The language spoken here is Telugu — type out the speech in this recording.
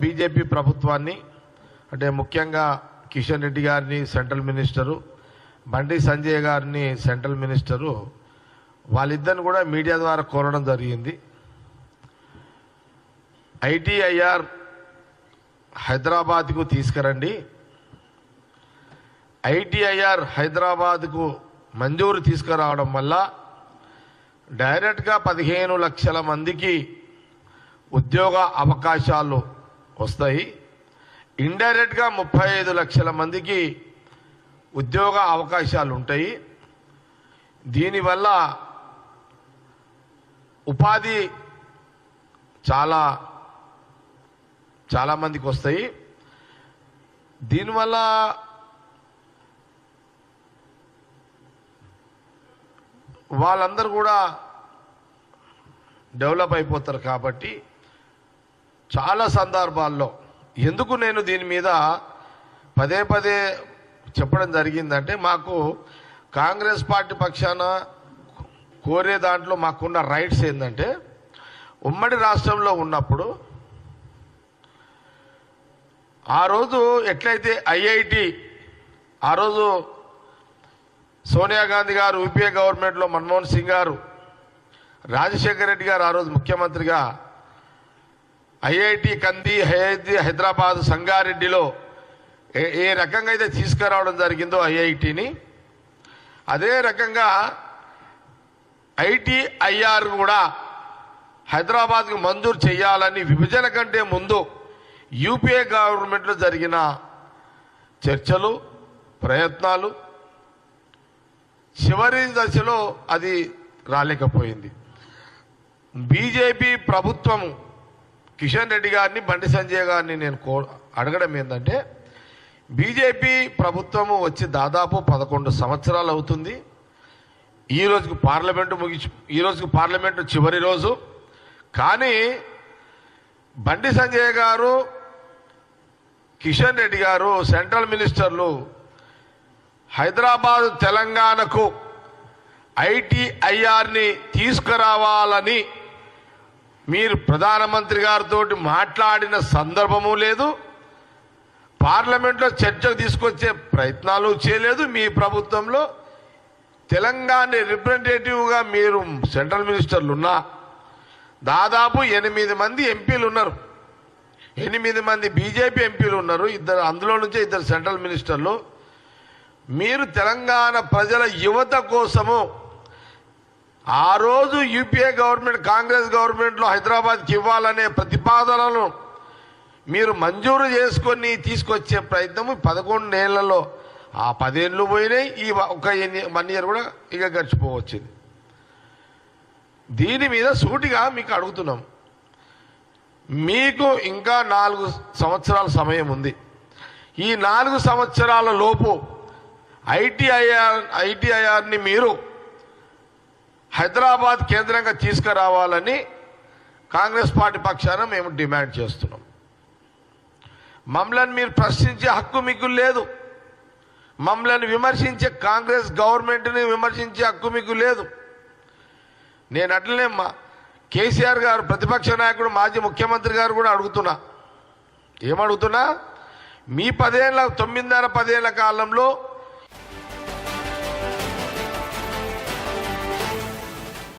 బీజేపీ ప్రభుత్వాన్ని అంటే ముఖ్యంగా కిషన్ రెడ్డి గారిని సెంట్రల్ మినిస్టరు బండి సంజయ్ గారిని సెంట్రల్ మినిస్టరు వాళ్ళిద్దరిని కూడా మీడియా ద్వారా కోరడం జరిగింది. ఐటీఐఆర్ హైదరాబాద్కు తీసుకురండి. ఐటీఐఆర్ హైదరాబాద్కు మంజూరు తీసుకురావడం వల్ల డైరెక్ట్గా పదిహేను లక్షల మందికి ఉద్యోగ అవకాశాలు వస్తాయి. ఇండైరెక్ట్గా ముప్పై ఐదు లక్షల మందికి ఉద్యోగ అవకాశాలు ఉంటాయి. దీనివల్ల ఉపాధి చాలా చాలా మందికి వస్తాయి. దీనివల్ల వాళ్ళందరూ కూడా డెవలప్ అయిపోతారు కాబట్టి చాలా సందర్భాల్లో ఎందుకు నేను దీని మీద పదే పదే చెప్పడం జరిగిందంటే మాకు కాంగ్రెస్ పార్టీ పక్షాన కోరే దాంట్లో మాకున్న రైట్స్ ఏంటంటే ఉమ్మడి రాష్ట్రంలో ఉన్నప్పుడు ఆ రోజు ఎట్లయితే ఐఐటి ఆ రోజు సోనియా గాంధీ గారు యూపీఏ గవర్నమెంట్లో మన్మోహన్ సింగ్ గారు రాజశేఖర రెడ్డి గారు ఆ రోజు ముఖ్యమంత్రిగా ఐఐటి కంది హైదరాబాద్ సంగారెడ్డిలో ఏ ఏ రకంగా అయితే తీసుకురావడం జరిగిందో ఐఐటిని అదే రకంగా ఐటీఐఆర్ కూడా హైదరాబాద్కు మంజూరు చేయాలని విభజన కంటే ముందు యూపీఏ గవర్నమెంట్లో జరిగిన చర్చలు ప్రయత్నాలు చివరి దశలో అది రాలేకపోయింది. బీజేపీ ప్రభుత్వం కిషన్ రెడ్డి గారిని బండి సంజయ్ గారిని నేను కో అడగడం ఏంటంటే బీజేపీ ప్రభుత్వము వచ్చి దాదాపు పదకొండు సంవత్సరాలు అవుతుంది. ఈ రోజుకు పార్లమెంటు ముగిసి ఈ రోజుకు పార్లమెంటు చివరి రోజు. కానీ బండి సంజయ్ గారు కిషన్ రెడ్డి గారు సెంట్రల్ మినిస్టర్లు హైదరాబాద్ తెలంగాణకు ఐటీఐఆర్ని తీసుకురావాలని మీరు ప్రధానమంత్రి గారితో మాట్లాడిన సందర్భము లేదు. పార్లమెంట్లో చర్చకు తీసుకొచ్చే ప్రయత్నాలు చేయలేదు మీ ప్రభుత్వంలో. తెలంగాణ రిప్రజెంటేటివ్గా మీరు సెంట్రల్ మినిస్టర్లు ఉన్నా దాదాపు ఎనిమిది మంది ఎంపీలు ఉన్నారు ఎనిమిది మంది బీజేపీ ఎంపీలు ఉన్నారు ఇద్దరు అందులో నుంచే ఇద్దరు సెంట్రల్ మినిస్టర్లు. మీరు తెలంగాణ ప్రజల యువత కోసము ఆ రోజు యూపీఏ గవర్నమెంట్ కాంగ్రెస్ గవర్నమెంట్లో హైదరాబాద్కి ఇవ్వాలనే ప్రతిపాదనలను మీరు మంజూరు చేసుకొని తీసుకొచ్చే ప్రయత్నము పదకొండు పదకొండేళ్ళలో ఆ పదేళ్ళు పోయినాయి ఈ ఒక వన్ ఇయర్ కూడా ఇక గడిచిపోవచ్చింది. దీని మీద సూటిగా మీకు అడుగుతున్నాం. మీకు ఇంకా నాలుగు సంవత్సరాల సమయం ఉంది. ఈ నాలుగు సంవత్సరాల లోపు ఐటీఐఆర్ ఐటీఐఆర్ని మీరు హైదరాబాద్ కేంద్రంగా తీసుకురావాలని కాంగ్రెస్ పార్టీ పక్షాన మేము డిమాండ్ చేస్తున్నాం. మమ్మల్ని మీరు ప్రశ్నించే హక్కు మీకు లేదు. మమ్మల్ని విమర్శించే కాంగ్రెస్ గవర్నమెంట్ని విమర్శించే హక్కు మీకు లేదు. నేను అట్లనే మా కేసీఆర్ గారు ప్రతిపక్ష నాయకుడు మాజీ ముఖ్యమంత్రి గారు కూడా అడుగుతున్నా. ఏమడుగుతున్నా? మీ పదేళ్ళ తొమ్మిదిన్నర పదేళ్ళ కాలంలో